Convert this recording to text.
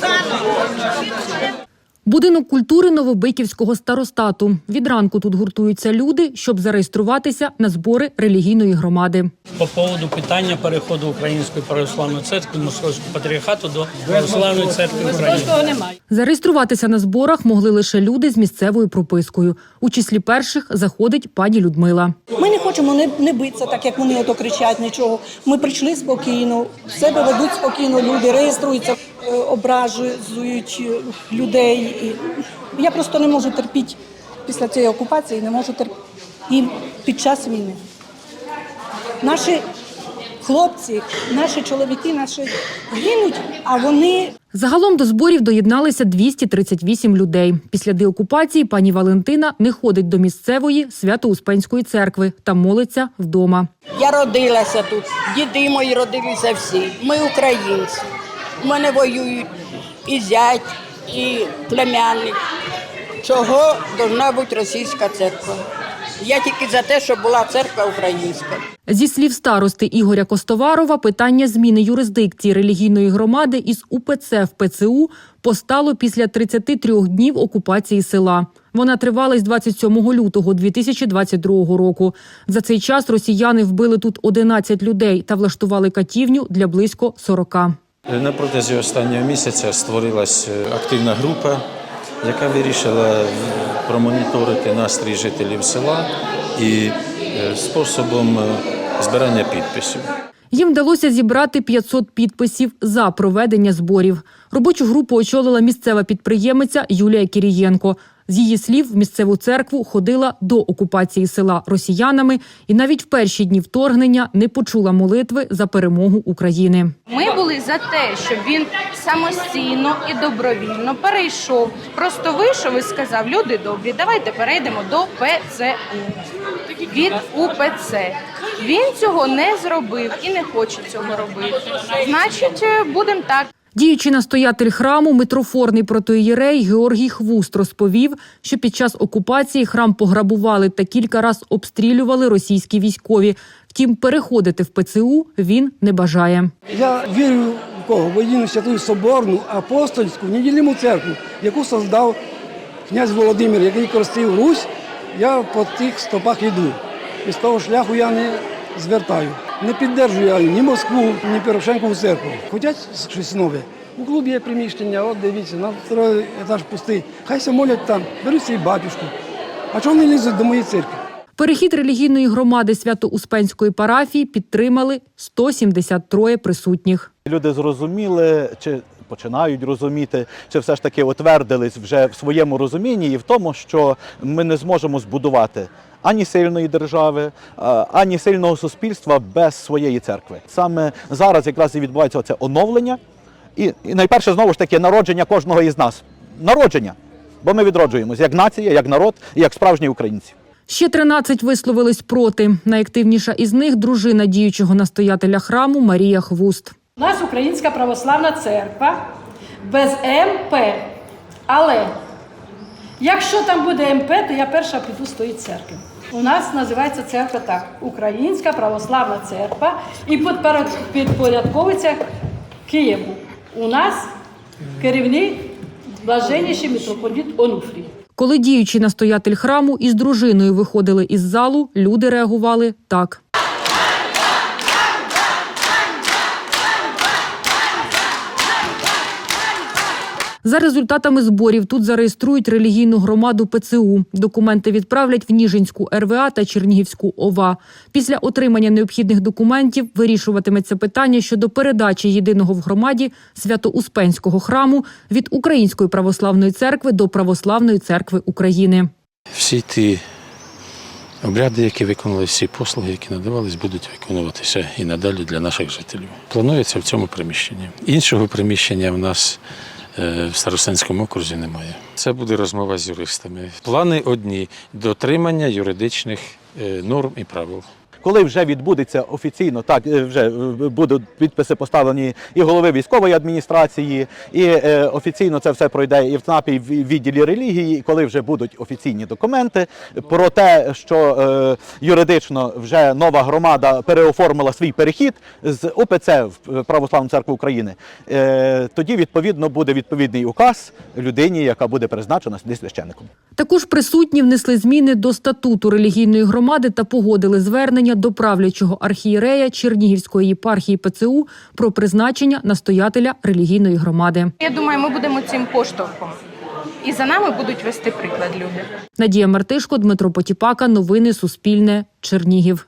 Саме! Будинок культури Новобиківського старостату. Від ранку тут гуртуються люди, щоб зареєструватися на збори релігійної громади. по поводу питання переходу Української православної церкви Московського патріархату до Православної церкви України. Зареєструватися на зборах могли лише люди з місцевою пропискою. У числі перших заходить пані Людмила. Ми не хочемо не, не битися, так як вони ото кричать нічого. Ми прийшли спокійно, себе ведуть спокійно люди, реєструються, ображують людей. І я просто не можу терпіти після цієї окупації, не можу терпіти і під час війни. Наші хлопці, наші чоловіки, наші гинуть, а вони Загалом до зборів доєдналися 238 людей. Після деокупації пані Валентина не ходить до місцевої свято-успенської церкви та молиться вдома. Я родилася тут, діди мої родилися всі. Ми українці. Мене воюють і зять, і племянник. Чого должна бути російська церква? Я тільки за те, щоб була церква українська. Зі слів старости Ігоря Костоварова, питання зміни юрисдикції релігійної громади із УПЦ в ПЦУ постало після 33 днів окупації села. Вона тривала з 27 лютого 2022 року. За цей час росіяни вбили тут 11 людей та влаштували катівню для близько 40. На протязі останнього місяця створилась е, активна група, яка вирішила промоніторити настрій жителів села і е, способом е, збирання підписів. Їм вдалося зібрати 500 підписів за проведення зборів. Робочу групу очолила місцева підприємиця Юлія Кірієнко. З її слів, в місцеву церкву ходила до окупації села росіянами і навіть в перші дні вторгнення не почула молитви за перемогу України. Ми були за те, щоб він самостійно і добровільно перейшов. Просто вийшов і сказав: люди добрі, давайте перейдемо до ПЦУ від УПЦ. Він цього не зробив і не хоче цього робити. Значить, будемо так. Діючий настоятель храму, митрофорний протоїєрей Георгій Хвуст розповів, що під час окупації храм пограбували та кілька раз обстрілювали російські військові. Втім, переходити в ПЦУ він не бажає. Я вірю в кого? В єдину святу соборну апостольську неділиму церкву, яку создав князь Володимир, який користив Русь. Я по тих стопах йду. І з того шляху я не звертаю. Не піддержую я ні Москву, ні Порошенкову церкву. Хочуть щось нове. У клубі є приміщення, от дивіться, на другий етаж пустий. Хай се молять там, беруть свій батюшку. А чого вони лізуть до моєї церкви? Перехід релігійної громади Свято-Успенської парафії підтримали 173 присутніх. Люди зрозуміли, чи починають розуміти, чи все ж таки утвердились вже в своєму розумінні і в тому, що ми не зможемо збудувати ані сильної держави, ані сильного суспільства без своєї церкви. Саме зараз якраз і відбувається це оновлення, і, і найперше знову ж таки народження кожного із нас. Народження. Бо ми відроджуємося як нація, як народ і як справжні українці. Ще 13 висловились проти. Найактивніша із них дружина діючого настоятеля храму Марія Хвуст. У нас Українська православна церква без МП. Але якщо там буде МП, то я перша піду з тої церкви. У нас називається церква так: Українська православна церква і підпоряд- підпорядковується Києву. У нас керівник блаженніший митрополіт Онуфрій. Коли діючий настоятель храму із дружиною виходили із залу, люди реагували так. За результатами зборів тут зареєструють релігійну громаду ПЦУ. Документи відправлять в Ніжинську РВА та Чернігівську ОВА. Після отримання необхідних документів вирішуватиметься питання щодо передачі єдиного в громаді Свято-Успенського храму від Української православної церкви до Православної церкви України. Всі ті обряди, які виконувалися, всі послуги, які надавались, будуть виконуватися і надалі для наших жителів. Планується в цьому приміщенні. Іншого приміщення в нас в Старостинському окрузі немає. Це буде розмова з юристами. Плани одні дотримання юридичних е, норм і правил. Коли вже відбудеться офіційно, так е, вже е, будуть підписи поставлені і голови військової адміністрації, і е, офіційно це все пройде і в ЦНАПі, в відділі релігії, коли вже будуть офіційні документи про те, що е, юридично вже нова громада переоформила свій перехід з УПЦ в Православну церкву України, е, тоді відповідно буде відповідний указ людині, яка буде призначена сюди священником. Також присутні внесли зміни до статуту релігійної громади та погодили звернення до правлячого архієрея Чернігівської єпархії ПЦУ про призначення настоятеля релігійної громади. Я думаю, ми будемо цим поштовхом. І за нами будуть вести приклад люди. Надія Мартишко, Дмитро Потіпака. Новини Суспільне. Чернігів.